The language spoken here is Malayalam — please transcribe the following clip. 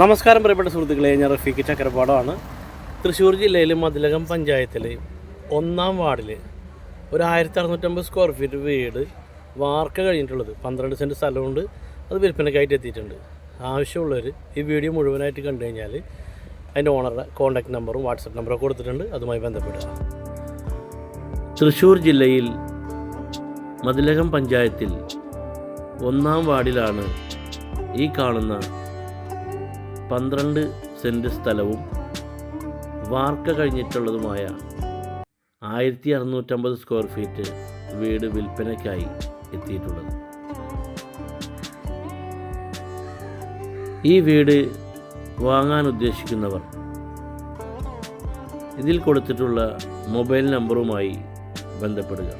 നമസ്കാരം പ്രിയപ്പെട്ട സുഹൃത്തുക്കളെ ഞാൻ റഫീഖ് ചക്രപാടമാണ് തൃശ്ശൂർ ജില്ലയിലെ മതിലകം പഞ്ചായത്തിലെ ഒന്നാം വാർഡിൽ ഒരു ആയിരത്തി അറുന്നൂറ്റമ്പത് സ്ക്വയർ ഫീറ്റ് വീട് വാർക്ക കഴിഞ്ഞിട്ടുള്ളത്. പന്ത്രണ്ട് സെന്റ് സ്ഥലമുണ്ട്. അത് വിൽപ്പനയ്ക്കായിട്ട് എത്തിയിട്ടുണ്ട്. ആവശ്യമുള്ളവർ ഈ വീഡിയോ മുഴുവനായിട്ട് കണ്ടു കഴിഞ്ഞാൽ അതിന്റെ ഓണറുടെ കോൺടാക്ട് നമ്പറും വാട്സപ്പ് നമ്പറും കൊടുത്തിട്ടുണ്ട്. അതുമായി ബന്ധപ്പെടുക തൃശ്ശൂർ ജില്ലയിൽ മതിലകം പഞ്ചായത്തിൽ ഒന്നാം വാർഡിലാണ് ഈ കാണുന്ന പന്ത്രണ്ട് സെന്റ് സ്ഥലവും വാർക്ക കഴിഞ്ഞിട്ടുള്ളതുമായ ആയിരത്തി അറുന്നൂറ്റമ്പത് സ്ക്വയർ ഫീറ്റ് വീട് വിൽപ്പനയ്ക്കായി എത്തിയിട്ടുള്ളത്. ഈ വീട് വാങ്ങാൻ ഉദ്ദേശിക്കുന്നവർ ഇതിൽ കൊടുത്തിട്ടുള്ള മൊബൈൽ നമ്പറുമായി ബന്ധപ്പെടുക.